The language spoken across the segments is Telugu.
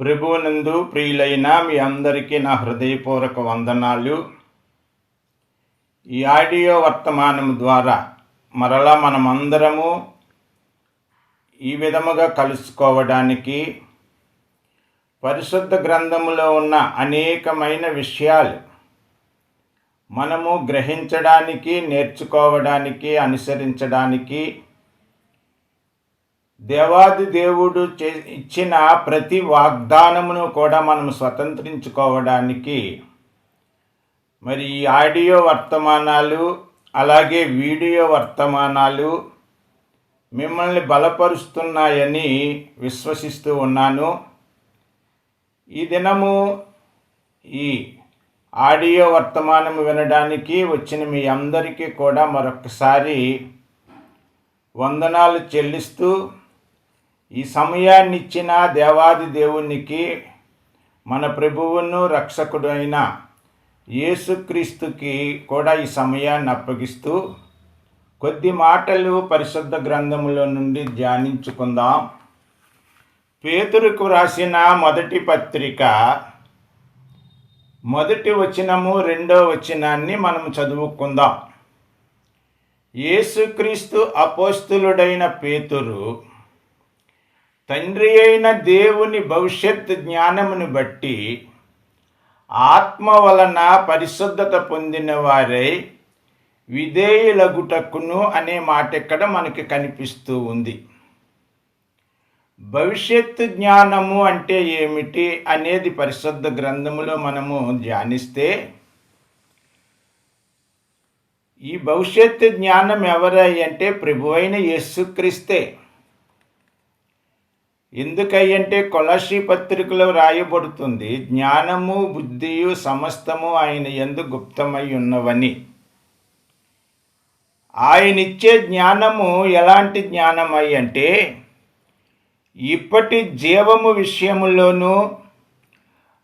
ప్రభువునందు ప్రియులైన మీ అందరికీ నా హృదయపూర్వక వందనాలు. ఈ ఆడియో వర్తమానం ద్వారా మరలా మనమందరము ఈ విధముగా కలుసుకోవడానికి పరిశుద్ధ గ్రంథములో ఉన్న అనేకమైన విషయాలు మనము గ్రహించడానికి నేర్చుకోవడానికి అనుసరించడానికి దేవాది దేవుడు చే ఇచ్చిన ప్రతి వాగ్దానమును కూడా మనం స్వతంత్రించుకోవడానికి మరి ఈ ఆడియో వర్తమానాలు అలాగే వీడియో వర్తమానాలు మిమ్మల్ని బలపరుస్తున్నాయని విశ్వసిస్తూ ఉన్నాను. ఈ దినము ఈ ఆడియో వర్తమానం వినడానికి వచ్చిన మీ అందరికీ కూడా మరొకసారి వందనాలు చెల్లిస్తూ ఈ సమయాన్నిచ్చిన దేవాది దేవునికి మన ప్రభువును రక్షకుడైన యేసుక్రీస్తుకి కూడా ఈ సమయాన్ని అప్పగిస్తూ కొద్ది మాటలు పరిశుద్ధ గ్రంథములో నుండి ధ్యానించుకుందాం. పేతురుకు రాసిన మొదటి పత్రిక మొదటి వచనము రెండో వచనాన్ని మనం చదువుకుందాం. యేసుక్రీస్తు అపోస్తులుడైన పేతురు తండ్రి అయిన దేవుని భవిష్యత్ జ్ఞానమును బట్టి ఆత్మ వలన పరిశుద్ధత పొందిన వారై విధేయులగుటకును అనే మాట ఇక్కడ మనకి కనిపిస్తూ ఉంది. భవిష్యత్తు జ్ఞానము అంటే ఏమిటి అనేది పరిశుద్ధ గ్రంథములో మనము ధ్యానిస్తే ఈ భవిష్యత్తు జ్ఞానం ఎవరై అంటే ప్రభువైన అయిన యేసుక్రీస్తే. ఎందుకయ్యంటే కొలసి పత్రికలో రాయబడుతుంది జ్ఞానము బుద్ధియు సమస్తము ఆయన ఎందు గుప్తమై ఉన్నవని. ఆయన ఇచ్చే జ్ఞానము ఎలాంటి జ్ఞానమై అంటే ఇప్పటి జీవము విషయముల్లోనూ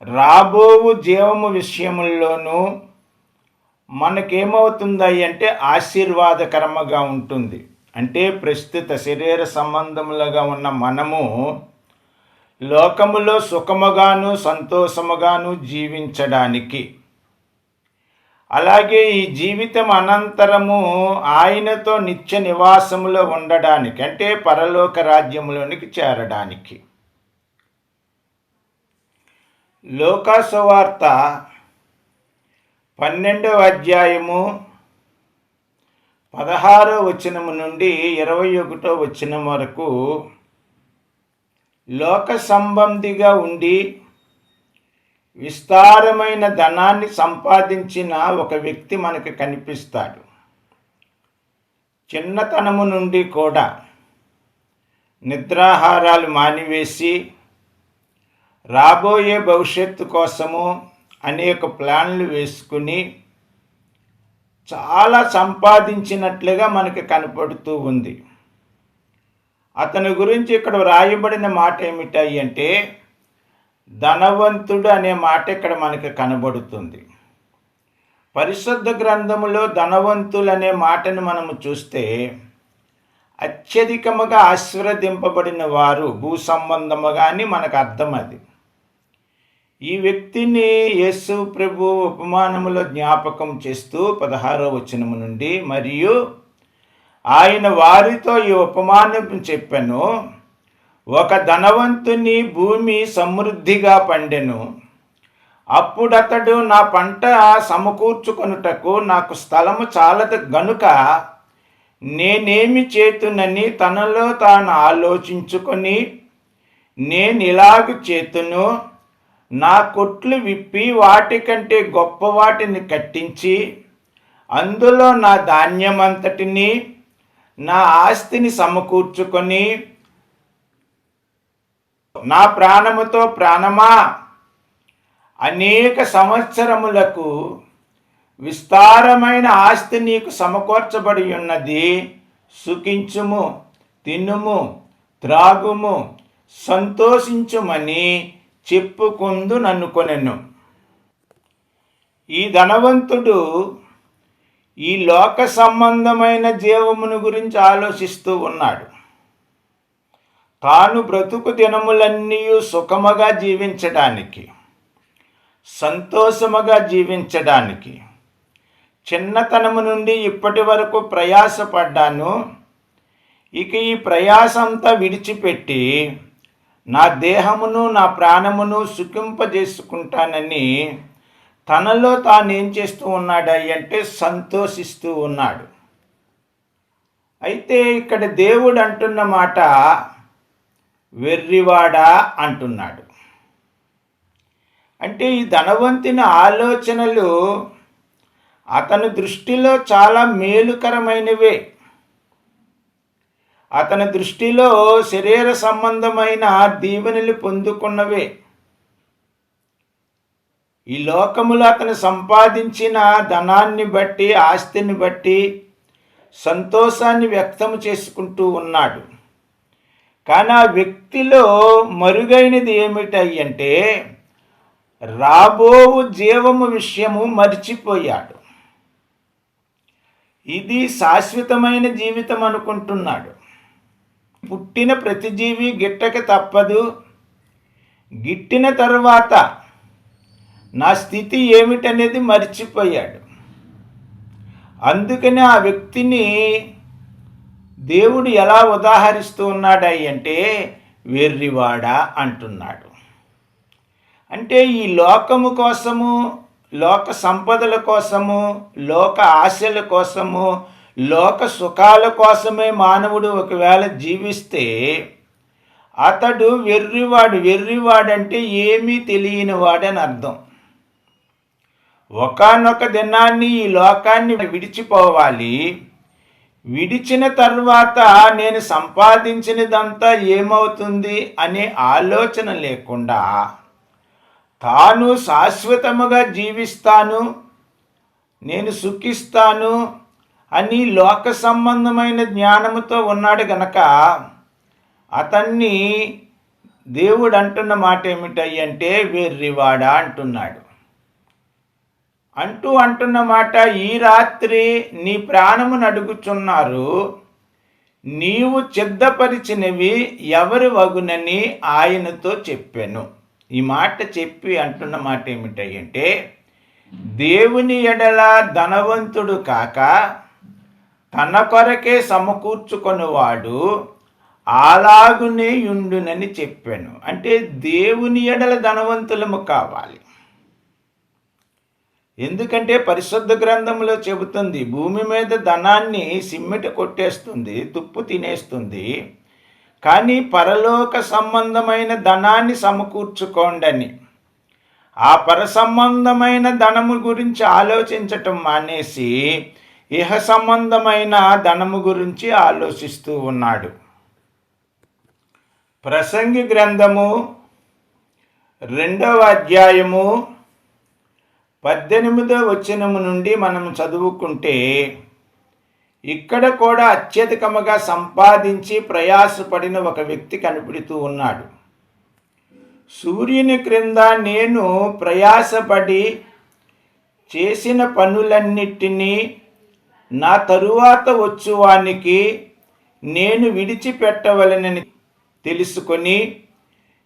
రాబోవు జీవము విషయముల్లోనూ మనకేమవుతుందయ్యంటే ఆశీర్వాదకరముగా ఉంటుంది. అంటే ప్రస్తుత శరీర సంబంధములుగా ఉన్న మనము లోకములో సుఖముగాను సంతోషముగాను జీవించడానికి. అలాగే ఈ జీవితం అనంతరము ఆయనతో నిత్య నివాసములో ఉండడానికి అంటే పరలోక రాజ్యములోనికి చేరడానికి. లోకాసువార్త పన్నెండవ అధ్యాయము పదహారో వచనము నుండి ఇరవై ఒకటో వచనం వరకు లోక సంబంధిగా ఉండి విస్తారమైన ధనాన్ని సంపాదించిన ఒక వ్యక్తి మనకు కనిపిస్తాడు. చిన్నతనము నుండి కూడా నిద్రాహారాలు మానివేసి రాబోయే భవిష్యత్తు కోసము అనేక ప్లాన్లు వేసుకుని చాలా సంపాదించినట్లుగా మనకి కనపడుతూ ఉంది. అతని గురించి ఇక్కడ వ్రాయబడిన మాట ఏమిటాయి అంటే ధనవంతుడు అనే మాట ఇక్కడ మనకి కనబడుతుంది. పరిశుద్ధ గ్రంథములో ధనవంతులు అనే మాటను మనము చూస్తే అత్యధికముగా ఆశీర్వదింపబడిన వారు భూ సంబంధముగా అని మనకు అర్థం అది. ఈ వ్యక్తిని యేసు ప్రభు ఉపమానములో జ్ఞాపకం చేస్తూ పదహారో వచనము నుండి మరియు ఆయన వారితో ఈ ఉపమానం చెప్పాను. ఒక ధనవంతుని భూమి సమృద్ధిగా పండెను. అప్పుడతడు నా పంట సమకూర్చుకొనుటకు నాకు స్థలము చాలదు గనుక నేనేమి చేతునని తనలో తాను ఆలోచించుకొని నేను ఇలాగ చేతును. నా కొట్లు విప్పి వాటికంటే గొప్ప వాటిని కట్టించి అందులో నా ధాన్యమంతటిని నా ఆస్తిని సమకూర్చుకొని నా ప్రాణముతో ప్రాణమా? అనేక సంవత్సరములకు విస్తారమైన ఆస్తి నీకు సమకూర్చబడి ఉన్నది. సుఖించుము తినుము త్రాగుము సంతోషించుమని చెప్పుకుందు నన్నుకొనెను ఈ ధనవంతుడు ఈ లోక సంబంధమైన జీవమును గురించి ఆలోచిస్తూ ఉన్నాడు. తాను బ్రతుకు దినములన్నీ సుఖముగా జీవించడానికి సంతోషముగా జీవించడానికి చిన్నతనము నుండి ఇప్పటి వరకు ప్రయాసపడ్డాను. ఇక ఈ ప్రయాసంతా విడిచిపెట్టి నా దేహమును నా ప్రాణమును సుఖింపజేసుకుంటానని తనలో తాను ఏం చేస్తూ ఉన్నాడు అంటే సంతోషిస్తూ ఉన్నాడు. అయితే ఇక్కడ దేవుడు అంటున్న మాట వెర్రివాడా అంటున్నాడు. అంటే ఈ ధనవంతుని ఆలోచనలు అతని దృష్టిలో చాలా మేలుకరమైనవే. అతని దృష్టిలో శరీర సంబంధమైన దీవెనలు పొందుకున్నవే. ఈ లోకములో అతను సంపాదించిన ధనాన్ని బట్టి ఆస్తిని బట్టి సంతోషాన్ని వ్యక్తం చేసుకుంటూ ఉన్నాడు. కానీ ఆ వ్యక్తిలో మరుగైనది ఏమిటంటే రాబోవు జీవము విషయము మర్చిపోయాడు. ఇది శాశ్వతమైన జీవితం అనుకుంటున్నాడు. పుట్టిన ప్రతి జీవి గిట్టక తప్పదు. గిట్టిన తరువాత నా స్థితి ఏమిటనేది మర్చిపోయాడు. అందుకని ఆ వ్యక్తిని దేవుడు ఎలా ఉదాహరిస్తూ ఉన్నాడంటే వెర్రివాడా అంటున్నాడు. అంటే ఈ లోకము కోసము లోక సంపదల కోసము లోక ఆశల కోసము లోక సుఖాల కోసమే మానవుడు ఒకవేళ జీవిస్తే అతడు వెర్రివాడు వెర్రివాడంటే ఏమీ తెలియనివాడని అర్థం. ఒకనొక దినాన్ని ఈ లోకాన్ని విడిచిపోవాలి. విడిచిన తర్వాత నేను సంపాదించినదంతా ఏమవుతుంది అనే ఆలోచన లేకుండా తాను శాశ్వతముగా జీవిస్తాను నేను సుఖిస్తాను అని లోక సంబంధమైన జ్ఞానముతో ఉన్నాడు గనక అతన్ని దేవుడు అంటున్న మాట ఏమిటంటే వెర్రివాడా అంటున్నాడు. అంటూ అంటున్న మాట ఈ రాత్రి నీ ప్రాణమును అడుగుచున్నారు నీవు చిద్దపరిచినవి ఎవరు వగునని ఆయనతో చెప్పాను. ఈ మాట చెప్పి అంటున్న మాట ఏమిటంటే దేవుని ఎడల ధనవంతుడు కాక తన కొరకే సమకూర్చుకొనివాడు అలాగునే యుండునని చెప్పాను. అంటే దేవుని ఎడల ధనవంతులము కావాలి. ఎందుకంటే పరిశుద్ధ గ్రంథంలో చెబుతుంది భూమి మీద ధనాన్ని సిమ్మిట కొట్టేస్తుంది తుప్పు తినేస్తుంది. కానీ పరలోక సంబంధమైన ధనాన్ని సమకూర్చుకోండని ఆ పర సంబంధమైన ధనము గురించి ఆలోచించటం మానేసి ఇహ సంబంధమైన ధనము గురించి ఆలోచిస్తూ ఉన్నాడు. ప్రసంగి గ్రంథము రెండవ అధ్యాయము పద్దెనిమిదో వచనము నుండి మనం చదువుకుంటే ఇక్కడ కూడా అత్యధికముగా సంపాదించి ప్రయాసపడిన ఒక వ్యక్తి కనిపెడుతూ ఉన్నాడు. సూర్యుని క్రింద నేను ప్రయాసపడి చేసిన పనులన్నిటినీ నా తరువాత వచ్చువానికి నేను విడిచిపెట్టవలనని తెలుసుకొని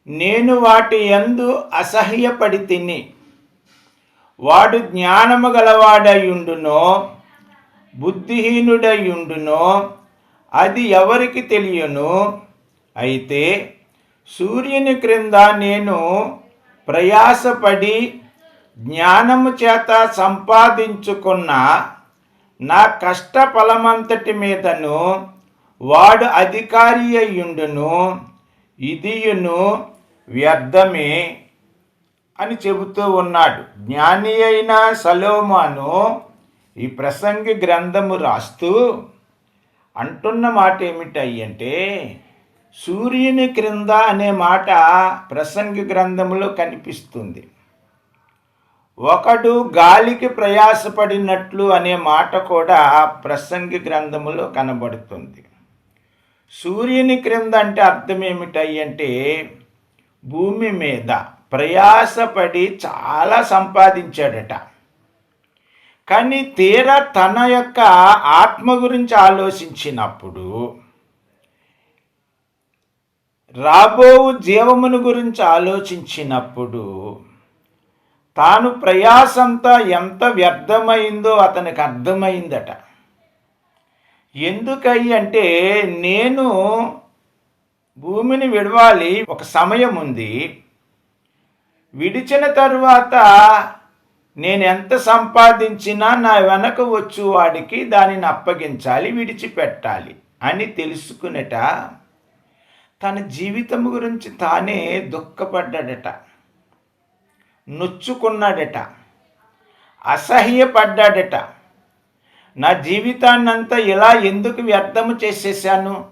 నేను వాటి ఎందు అసహ్యపడి తిని వాడు జ్ఞానము గలవాడయుండునో బుద్ధిహీనుడయుండునో అది ఎవరికి తెలియను? అయితే సూర్యుని క్రింద నేను ప్రయాసపడి జ్ఞానము చేత సంపాదించుకున్న నా కష్ట ఫలమంతటి మీదను వాడు అధికారి అయ్యుండును ఇదియును వ్యర్థమే అని చెబుతూ ఉన్నాడు. జ్ఞాని అయిన సలోమాను ఈ ప్రసంగి గ్రంథము రాస్తూ అంటున్న మాట ఏమిటంటే సూర్యుని క్రింద అనే మాట ప్రసంగి గ్రంథములో కనిపిస్తుంది. ఒకడు గాలికి ప్రయాసపడినట్లు అనే మాట కూడా ప్రసంగి గ్రంథములో కనబడుతుంది. సూర్యుని క్రింద అంటే అర్థం ఏమిటంటే భూమి మీద ప్రయాసపడి చాలా సంపాదించాడట. కానీ తీరా తన యొక్క ఆత్మ గురించి ఆలోచించినప్పుడు రాబోవు జీవమును గురించి ఆలోచించినప్పుడు తాను ప్రయాసంతా ఎంత వ్యర్థమైందో అతనికి అర్థమైందట. ఎందుకయ్యి అంటే నేను భూమిని విడవాలి ఒక సమయం ఉంది. విడిచిన తరువాత నేను ఎంత సంపాదించినా నా వెనక వచ్చు వాడికి దానిని అప్పగించాలి విడిచిపెట్టాలి అని తెలుసుకునేట. తన జీవితం గురించి తానే దుఃఖపడ్డాడట. నొచ్చుకున్నాడట. అసహ్యపడ్డాడట. నా జీవితాన్నంతా ఇలా ఎందుకు వ్యర్థము చేసేసాను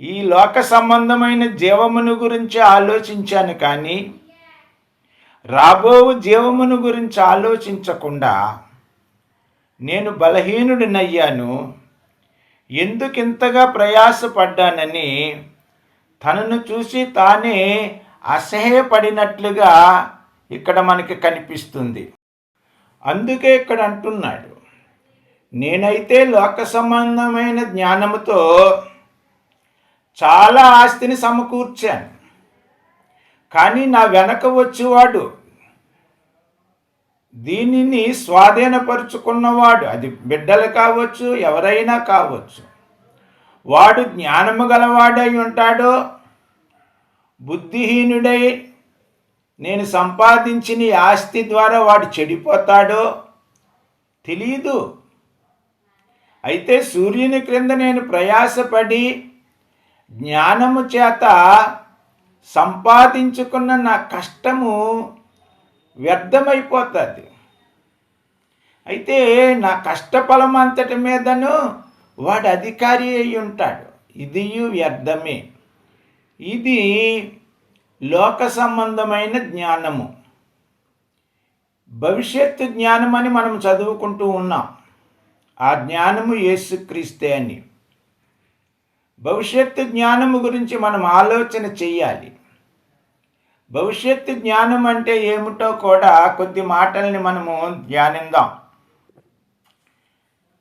ఈ లోక సంబంధమైన జీవమును గురించి ఆలోచించాను కానీ రాబో జీవమును గురించి ఆలోచించకుండా నేను బలహీనుడినయ్యాను. ఎందుకింతగా ప్రయాసపడ్డానని తనను చూసి తానే అసహ్యపడినట్లుగా ఇక్కడ మనకి కనిపిస్తుంది. అందుకే ఇక్కడ అంటున్నాడు నేనైతే లోక సంబంధమైన జ్ఞానముతో చాలా ఆస్తిని సమకూర్చాను. కానీ నా వెనక వచ్చేవాడు దీనిని స్వాధీనపరుచుకున్నవాడు అది బిడ్డలు కావచ్చు ఎవరైనా కావచ్చు వాడు జ్ఞానము గలవాడై ఉంటాడో బుద్ధిహీనుడై నేను సంపాదించిన ఆస్తి ద్వారా వాడు చెడిపోతాడో తెలీదు. అయితే సూర్యుని క్రింద నేను ప్రయాసపడి జ్ఞానము చేత సంపాదించుకున్న నా కష్టము వ్యర్థమైపోతుంది. అయితే నా కష్టఫలం అంతటి మీదను వాడు అధికారి అయి ఉంటాడు. ఇది వ్యర్థమే. ఇది లోక సంబంధమైన జ్ఞానము. భవిష్యత్తు జ్ఞానం అని మనం చదువుకుంటూ ఉన్నాం. ఆ జ్ఞానము యేసుక్రీస్తే అని. భవిష్యత్తు జ్ఞానము గురించి మనం ఆలోచన చెయ్యాలి. భవిష్యత్తు జ్ఞానం అంటే ఏమిటో కూడా కొద్ది మాటల్ని మనము ధ్యానిందాం.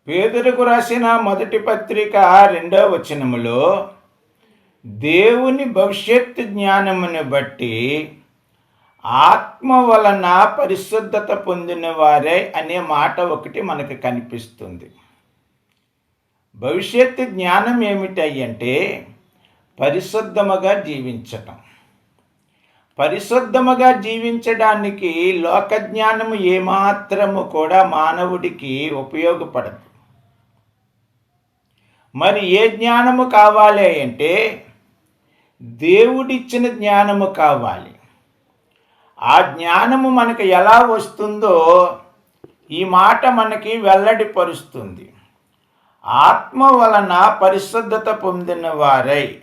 పేదలకు రాసిన మొదటి పత్రిక రెండో వచనములో దేవుని భవిష్యత్తు జ్ఞానముని బట్టి ఆత్మ వలన పరిశుద్ధత పొందిన వారే అనే మాట ఒకటి మనకు కనిపిస్తుంది. భవిష్యత్తు జ్ఞానం ఏమిటంటే పరిశుద్ధముగా జీవించటం. పరిశుద్ధముగా జీవించడానికి లోక జ్ఞానము ఏమాత్రము కూడా మానవుడికి ఉపయోగపడదు. మరి ఏ జ్ఞానము కావాలి అంటే దేవుడిచ్చిన జ్ఞానము కావాలి. ఆ జ్ఞానము మనకు ఎలా వస్తుందో ఈ మాట మనకి వెల్లడిపరుస్తుంది ఆత్మ వలన పరిశుద్ధత పొందిన వారై.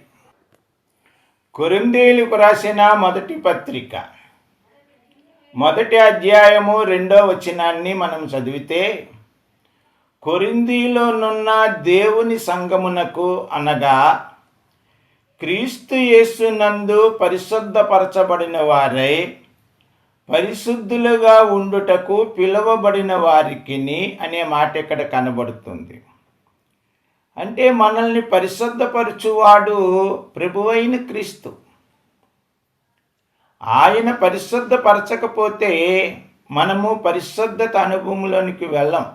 కొరిందేలుకు రాసిన మొదటి పత్రిక. మొదటి అధ్యాయము రెండో వచనాన్ని మనం చదివితే కొరిందీలోనున్న దేవుని సంగమునకు అనగా క్రీస్తు యేసునందు పరిశుద్ధపరచబడిన వారై పరిశుద్ధులుగా ఉండుటకు పిలువబడిన వారికి అనే మాట ఇక్కడ కనబడుతుంది. అంటే మనల్ని పరిశుద్ధపరచువాడు ప్రభువైన క్రీస్తు. ఆయన పరిశుద్ధపరచకపోతే మనము పరిశుద్ధత అనుభవంలోనికి వెళ్ళం.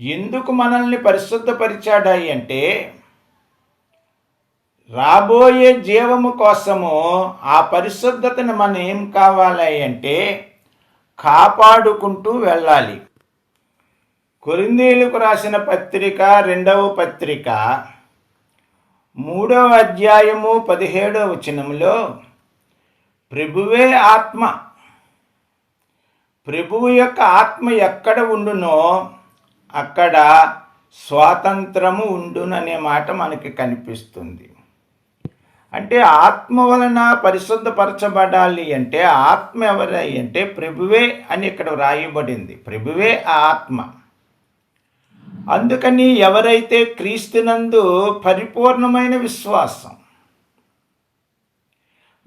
ఎందుకు మనల్ని పరిశుద్ధపరిచాడాయి అంటే రాబోయే జీవము కోసము ఆ పరిశుద్ధతను మనం ఏం కావాలి అంటే కాపాడుకుంటూ వెళ్ళాలి. కొరిందీలకు రాసిన పత్రిక రెండవ పత్రిక మూడవ అధ్యాయము పదిహేడవ వచనంలో ప్రభువే ఆత్మ. ప్రభువు యొక్క ఆత్మ ఎక్కడ ఉండునో అక్కడ స్వాతంత్రము ఉండుననే మాట మనకి కనిపిస్తుంది. అంటే ఆత్మ వలన పరిశుద్ధపరచబడాలి అంటే ఆత్మ ఎవరై అంటే ప్రభువే అని ఇక్కడ వ్రాయబడింది. ప్రభువే ఆ ఆత్మ. అందుకని ఎవరైతే క్రీస్తునందు పరిపూర్ణమైన విశ్వాసం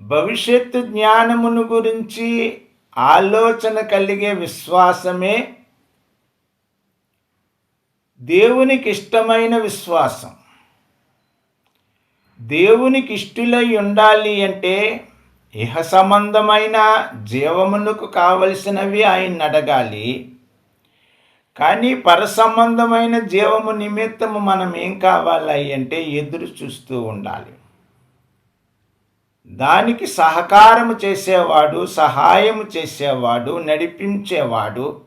భవిష్యత్తు జ్ఞానమును గురించి ఆలోచన కలిగే విశ్వాసమే దేవునికి ఇష్టమైన విశ్వాసం. దేవునికి ఇష్టులై ఉండాలి అంటే ఇహ సంబంధమైన జీవమునకు కావలసినవి ఆయన అడగాలి. కానీ పరసంబంధమైన జీవము నిమిత్తము మనం ఏం కావాలి అంటే ఎదురు చూస్తూ ఉండాలి. దానికి సహకారము చేసేవాడు సహాయము చేసేవాడు నడిపించేవాడు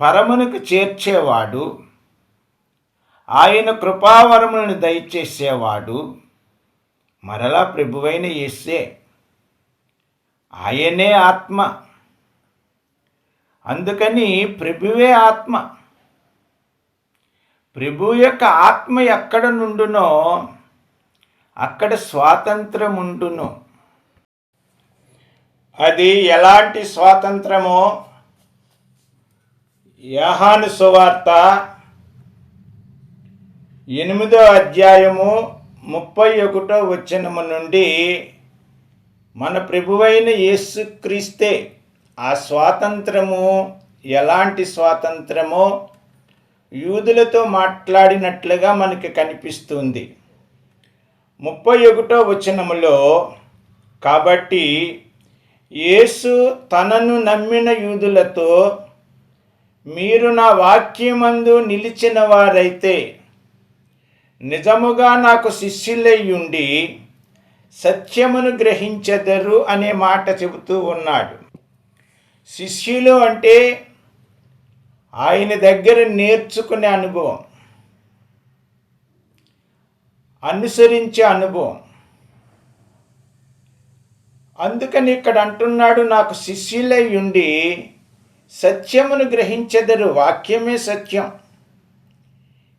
పరమునకు చేర్చేవాడు ఆయన కృపావరములను దయచేసేవాడు మరలా ప్రభువైన ఎస్సే ఆయనే ఆత్మ. అందుకని ప్రభువే ఆత్మ. ప్రభు యొక్క ఆత్మ ఎక్కడ నుండునో అక్కడ స్వాతంత్రం ఉండును అది ఎలాంటి స్వాతంత్రమో? యహాను సువార్త ఎనిమిదో అధ్యాయము ముప్పై ఒకటో వచనము నుండి మన ప్రభువైన యేసుక్రీస్తే ఆ స్వాతంత్రము ఎలాంటి స్వాతంత్రమో యూదులతో మాట్లాడినట్లుగా మనకి కనిపిస్తుంది. ముప్పై ఒకటో వచనములో కాబట్టి యేసు తనను నమ్మిన యూదులతో మీరు నా వాక్యమందు నిలిచిన వారైతే నిజముగా నాకు శిష్యులయ్యుండి సత్యమును గ్రహించెదరు అనే మాట చెబుతూ ఉన్నాడు. శిష్యులు అంటే ఆయన దగ్గర నేర్చుకునే అనుభవం అనుసరించే అనుభవం. అందుకని ఇక్కడ అంటున్నాడు నాకు శిష్యులై ఉండి సత్యమును గ్రహించెదరు వాక్యమే సత్యం.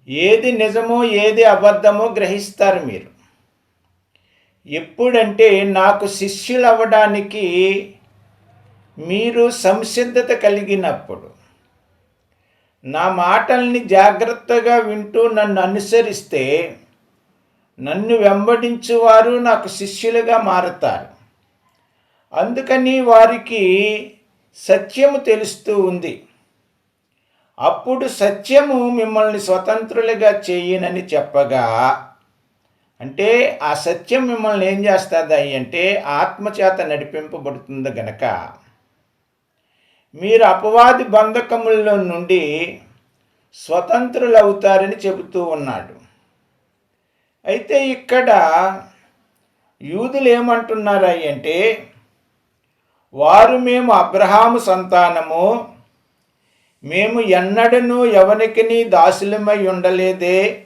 ఏది నిజమో ఏది అబద్ధమో గ్రహిస్తారు మీరు. ఎప్పుడంటే నాకు శిష్యులు అవ్వడానికి మీరు సంసిద్ధత కలిగినప్పుడు నా మాటల్ని జాగ్రత్తగా వింటూ నన్ను అనుసరిస్తే నన్ను వెంబడించువారు నాకు శిష్యులుగా మారతారు. అందుకని వారికి సత్యము తెలుస్తూ ఉంది. అప్పుడు సత్యము మిమ్మల్ని స్వతంత్రులుగా చేయనని చెప్పగా అంటే ఆ సత్యం మిమ్మల్ని ఏం చేస్తుంది అంటే ఆత్మచేత నడిపింపబడుతుంది గనక. మీరు అపవాది బంధకముల్లో నుండి స్వతంత్రులు అవుతారని చెబుతూ ఉన్నాడు. అయితే ఇక్కడ యూదులు ఏమంటున్నారు అంటే వారు మేము అబ్రహాము సంతానము మేము ఎన్నడను ఎవరికి దాసులమై ఉండలేదే.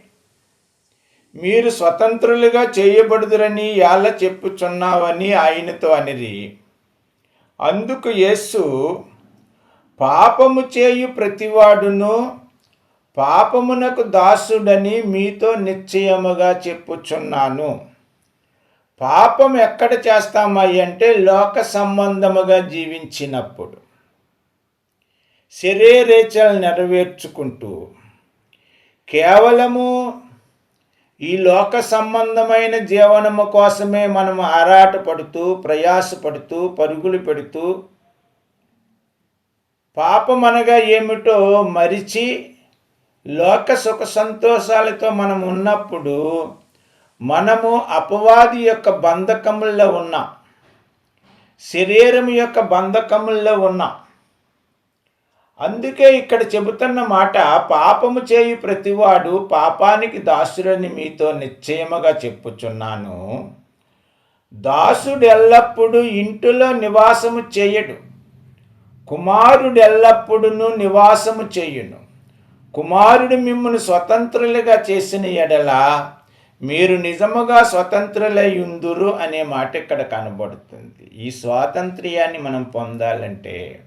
మీరు స్వతంత్రులుగా చేయబడుదురని ఎలా చెప్పుచున్నావని ఆయనతో అనిరి. అందుకు యేసు పాపము చేయు ప్రతివాడును పాపమునకు దాసుడని మీతో నిశ్చయముగా చెప్పుచున్నాను. పాపం ఎక్కడ చేస్తామయ్యంటే లోక సంబంధముగా జీవించినప్పుడు. శరీరేచలు నెరవేర్చుకుంటూ కేవలము ఈ లోక సంబంధమైన జీవనము కోసమే మనము ఆరాటపడుతూ ప్రయాసపడుతూ పరుగులు పెడుతూ పాపం అనగా ఏమిటో మరిచి లోక సుఖ సంతోషాలతో మనం ఉన్నప్పుడు మనము అపవాది యొక్క బంధకముల్లో ఉన్నాం. శరీరం యొక్క బంధకముల్లో ఉన్నాం. అందుకే ఇక్కడ చెబుతున్న మాట పాపము చేయు ప్రతివాడు పాపానికి దాసుడని మీతో నిశ్చయముగా చెప్పుచున్నాను. దాసుడు ఎల్లప్పుడూ ఇంటిలో నివాసము చేయడు. కుమారుడు ఎల్లప్పుడూ నివాసము చేయును. కుమారుడు మిమ్మల్ని స్వతంత్రులుగా చేసిన ఎడల మీరు నిజముగా స్వతంత్రులై ఉందురు అనే మాట ఇక్కడ కనబడుతుంది. ఈ స్వాతంత్ర్యాన్ని మనం పొందాలంటే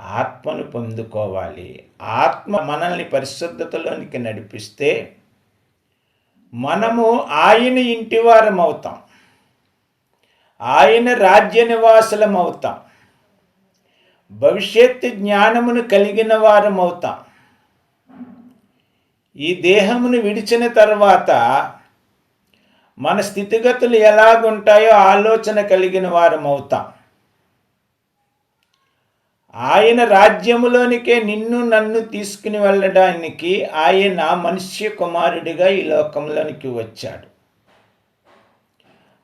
ఆత్మను పొందుకోవాలి. ఆత్మ మనల్ని పరిశుద్ధతలోనికి నడిపిస్తే మనము ఆయన ఇంటివారం అవుతాం. ఆయన రాజ్య నివాసులం అవుతాం. భవిష్యత్తు జ్ఞానమును కలిగిన వారం అవుతాం. ఈ దేహమును విడిచిన తర్వాత మన స్థితిగతులు ఎలాగుంటాయో ఆలోచన కలిగిన వారం అవుతాం. ఆయన రాజ్యములోనికే నిన్ను నన్ను తీసుకుని వెళ్ళడానికి ఆయన మనుష్య కుమారుడిగా ఈ లోకంలోనికి వచ్చాడు.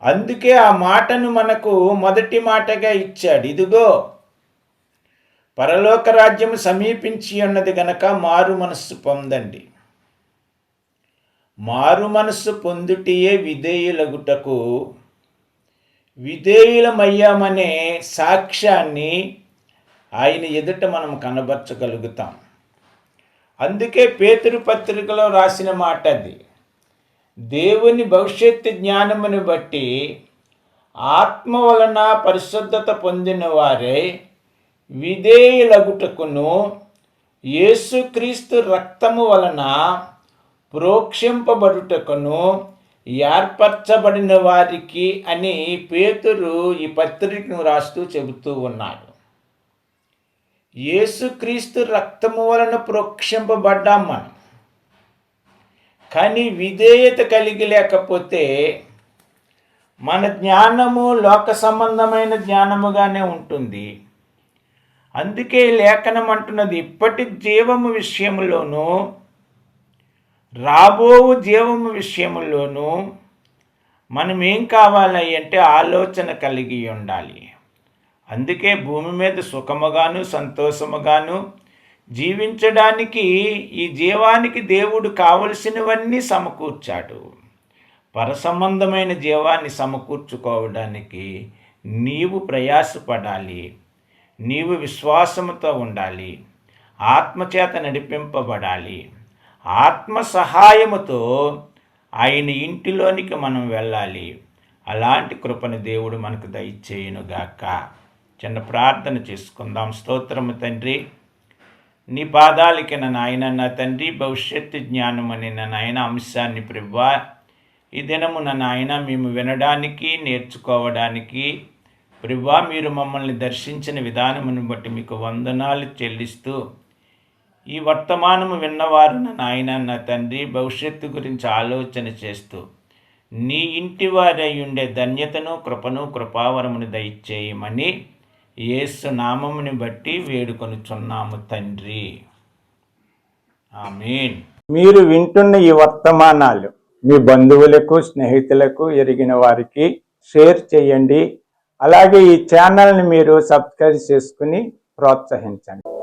అందుకే ఆ మాటను మనకు మొదటి మాటగా ఇచ్చాడు. ఇదిగో పరలోక రాజ్యం సమీపించి ఉన్నది గనక మారు మనస్సు పొందండి. మారు మనస్సు పొందుటియే విధేయులగుటకు విధేయులమయ్యామనే సాక్ష్యాన్ని ఆయన ఎదుట మనం కనబరచగలుగుతాం. అందుకే పేతురు పత్రికలో రాసిన మాట అది. దేవుని భవిష్యత్తు జ్ఞానమును బట్టి ఆత్మ వలన పరిశుద్ధత పొందిన వారే విధేయులగుటకును యేసుక్రీస్తు రక్తము వలన ప్రోక్షింపబడుటకును ఏర్పరచబడిన వారికి అని పేతురు ఈ పత్రికను రాస్తూ చెబుతూ ఉన్నాడు యేసుక్రీస్తు రక్తము వలన ప్రోక్షింపబడ్డాం మనం కానీ విధేయత కలిగి లేకపోతే మన జ్ఞానము లోక సంబంధమైన జ్ఞానముగానే ఉంటుంది. అందుకే లేఖనం అంటున్నది ఇప్పటి జీవము విషయంలోనూ రాబోవు జీవము విషయంలోనూ మనం ఏం కావాలి అంటే ఆలోచన కలిగి ఉండాలి. అందుకే భూమి మీద సుఖముగాను సంతోషముగాను జీవించడానికి ఈ జీవానికి దేవుడు కావలసినవన్నీ సమకూర్చాడు. పరసంబంధమైన జీవాన్ని సమకూర్చుకోవడానికి నీవు ప్రయాసపడాలి నీవు విశ్వాసముతో ఉండాలి ఆత్మచేత నడిపింపబడాలి. ఆత్మ సహాయముతో ఆయన ఇంటిలోనికి మనం వెళ్ళాలి. అలాంటి కృపను దేవుడు మనకు దయచేయునుగాక. చిన్న ప్రార్థన చేసుకుందాం. స్తోత్రము తండ్రి. నీ పాదాలకి నా నాయన నా తండ్రి భవిష్యత్తు జ్ఞానం అనే నా నాయన అంశాన్ని ప్రభా ఈ దినము నా నాయన మేము వినడానికి నేర్చుకోవడానికి ప్రభా మీరు మమ్మల్ని దర్శించిన విధానమును బట్టి మీకు వందనాలు చెల్లిస్తూ ఈ వర్తమానము విన్నవారు నా నాయన నా తండ్రి భవిష్యత్తు గురించి ఆలోచన చేస్తూ నీ ఇంటి వారై ఉండే ధన్యతను కృపను కృపావరమును దయచేయమని యేసు నామముని బట్టి వేడుకొనుచున్నాము తండ్రి. ఆమెన్. మీరు వింటున్న ఈ వర్తమానాలు మీ బంధువులకు స్నేహితులకు ఎరిగిన వారికి షేర్ చేయండి. అలాగే ఈ ఛానల్ని మీరు సబ్స్క్రైబ్ చేసుకుని ప్రోత్సహించండి.